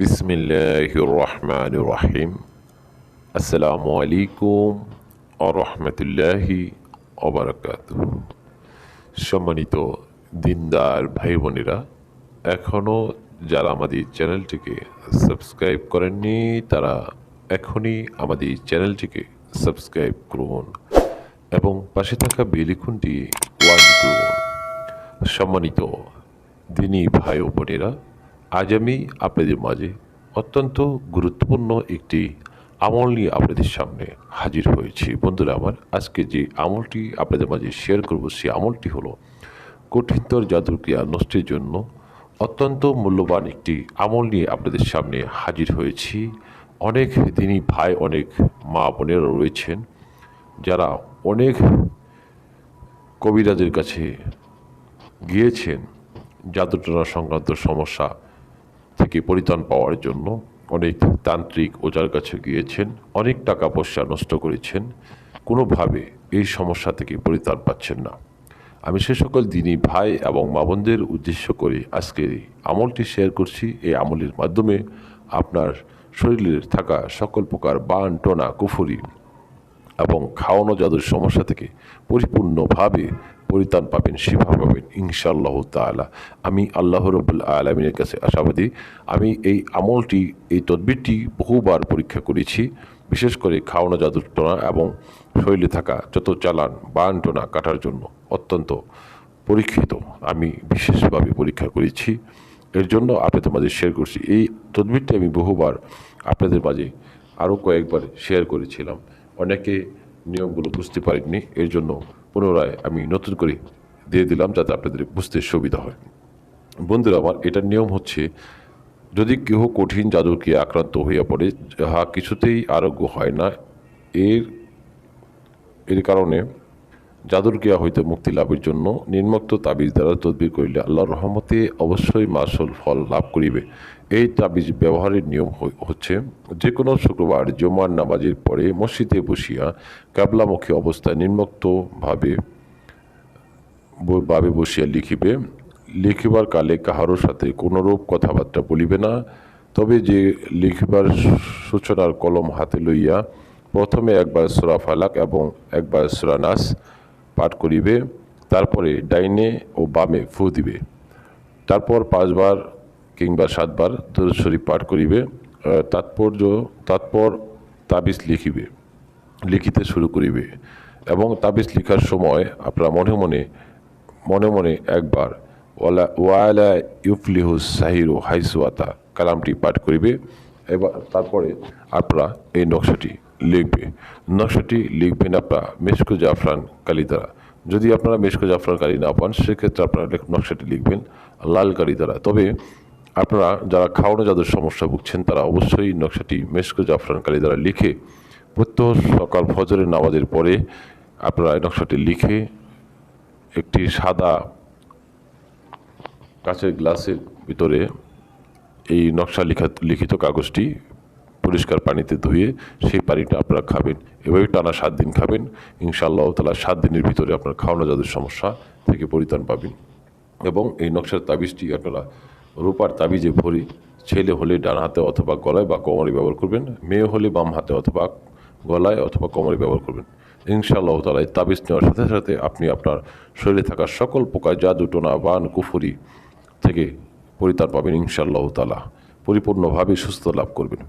বিসমিল্লাহির রহমানির রহিম আসসালামু আলাইকুম আরহামতুল্লাহি অবরাকাত সম্মানিত দিনদার ভাই বোনেরা এখনও যারা আমাদের চ্যানেলটিকে সাবস্ক্রাইব করেননি, তারা এখনই আমাদের চ্যানেলটিকে সাবস্ক্রাইব করুন এবং পাশে থাকা বেলিখুনটি ওয়ান করুন। সম্মানিত দিনী ভাই বোনেরা আজ আমি আপনাদের মাঝে অত্যন্ত গুরুত্বপূর্ণ একটি আমল নিয়ে আপনাদের সামনে হাজির হয়েছি। বন্ধুরা, আমার আজকে যে আমলটি আপনাদের মাঝে শেয়ার করব, সেই আমলটি হলো কঠিনতর জাদুর ক্রিয়া নষ্টের জন্য অত্যন্ত মূল্যবান একটি আমল নিয়ে আপনাদের সামনে হাজির হয়েছি। অনেক দিনই ভাই, অনেক মা বোনেরা রয়েছেন, যারা অনেক কবিরাজের কাছে গিয়েছেন জাদুটনা সংক্রান্ত সমস্যা থেকে পরিত্রাণ পাওয়ার জন্য অনেক তান্ত্রিক ওজার কাছে গিয়েছেন, অনেক টাকা পয়সা নষ্ট করেছেন। কোনোভাবে এই সমস্যা থেকে পরিত্রাণ পাচ্ছেন না। আমি সে সকল দিনই ভাই এবং মা বোনদের উদ্দেশ্য করে আজকের এই আমলটি শেয়ার করছি। এই আমলের মাধ্যমে আপনার শরীরের থাকা সকল প্রকার বান, টোনা, কুফুরি এবং খাওয়ানো জাদুর সমস্যা থেকে পরিপূর্ণভাবে পরিত্রাণ পাবেন শিফা পাবেন, ইনশাআল্লাহ তালা আমি আল্লাহ রবুল আলমিনের কাছে আশাবাদী। আমি এই আমলটি, এই তদবিরটি বহুবার পরীক্ষা করেছি, বিশেষ করে খাওয়ানো জাদুর টোনা এবং শৈলী থাকা যত চালান, বান টোনা কাটার জন্য অত্যন্ত পরীক্ষিত। আমি বিশেষভাবে পরীক্ষা করেছি। এর জন্য আপনাদের মাঝে শেয়ার করছি। এই তদবিরটি আমি বহুবার আপনাদের মাঝে আরও কয়েকবার শেয়ার করেছিলাম। অনেকে নিয়মগুলো বুঝতে পারেননি, এর জন্য পুনরায় আমি নতুন করে দিয়ে দিলাম যাতে আপনাদের বুঝতে সুবিধা হয়। বন্ধুরা, আমার এটার নিয়ম হচ্ছে, যদি কেহ কঠিন জাদুকে আক্রান্ত হইয়া পড়ে, যাহা কিছুতেই আরোগ্য হয় না, এর এর কারণে জাদুর ক্রিয়া হইতে মুক্তি লাভের জন্য নির্মুক্ত তাবিজ দ্বারা তদবির করিলে আল্লাহর রহমতে অবশ্যই মাসল ফল লাভ করিবে। এই তাবিজ ব্যবহারের নিয়ম হচ্ছে যে কোনো শুক্রবার জমার নামাজের পরে মসজিদে বসিয়া ক্যাবলামুখী অবস্থায় নির্মুক্তভাবে ভাবে বসিয়া লিখিবে। লিখিবার কালে কাহারোর সাথে কোনোরূপ কথাবার্তা বলিবে না। তবে যে লিখিবার সূচনার কলম হাতে লইয়া প্রথমে একবার সুরা ফালাক এবং একবার সুরা নাস পাঠ করিবে, তারপরে ডাইনে ও বামে ফু দিবে। তারপর পাঁচবার কিংবা সাতবার দরুদ পাঠ করিবে তাৎপর্য, তাৎপর তাবিজ লিখিবে, লিখিতে শুরু করিবে এবং তাবিজ লিখার সময় আপনারা মনে মনে মনে মনে একবার, ওয়ালা ওয়ালা ইউফলিহুস সাহিরু হাইসুয়াতা কালামটি পাঠ করিবে এবার তারপরে আপনারা এই নকশাটি লিখবে। নকশাটি লিখবেন আপনারা। মেসকো জাফরান কালি দ্বারা। যদি আপনারা মেসকো জাফরান কালি না পান, সেক্ষেত্রে আপনারা নকশাটি লিখবেন লাল কালি দ্বারা। তবে আপনারা যারা খাওয়ানো যাদের সমস্যা ভুগছেন, তারা অবশ্যই নকশাটি মেসকো জাফরান কালি দ্বারা লিখে, প্রত্যহ সকাল ফজরের নামাজের পরে আপনারা নকশাটি লিখে একটি সাদা কাঁচের গ্লাসের ভিতরে এই নকশা লিখা লিখিত কাগজটি পরিষ্কার পানিতে ধুয়ে সেই পানিটা আপনারা খাবেন। এভাবে টানা সাত দিন খাবেন। ইনশাআল্লাহ তালা সাত দিনের ভিতরে আপনার খাওয়ানো যাদের সমস্যা থেকে পরিত্রাণ পাবেন। এবং এই নকশার তাবিজটি আপনারা রূপার তাবিজে ভরে ছেলে হলে ডান হাতে অথবা গলায় বা কোমরে ব্যবহার করবেন, মেয়ে হলে বাম হাতে অথবা গলায় অথবা কোমরে ব্যবহার করবেন। ইনশাআল্লাহ তালা এই তাবিজ নেওয়ার সাথে সাথে আপনি আপনার শরীরে থাকা সকল প্রকার জাদু, টোনা, বান, কুফুরি থেকে পরিত্রাণ পাবেন ইনশাআল্লাহ তালা পরিপূর্ণভাবে সুস্থ লাভ করবেন।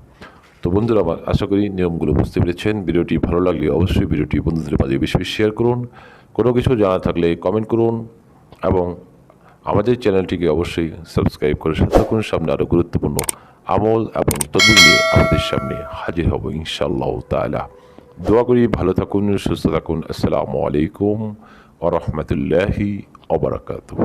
তো বন্ধুরা, আমার আশা করি নিয়মগুলো বুঝতে পেরেছেন। ভিডিওটি ভালো লাগলে অবশ্যই ভিডিওটি বন্ধুদের মাঝে বেশি বেশি শেয়ার করুন। কোনো কিছু জানা থাকলে কমেন্ট করুন এবং আমাদের চ্যানেলটিকে অবশ্যই সাবস্ক্রাইব করে সাথে থাকুন। সামনে আরও গুরুত্বপূর্ণ আমল এবং তদবির নিয়ে আমাদের সামনে হাজির হব ইনশাআল্লাহ তালা দোয়া করি ভালো থাকুন, সুস্থ থাকুন। আসসালামু আলাইকুম ওরহমতুল্লাহি ওবরাকাতু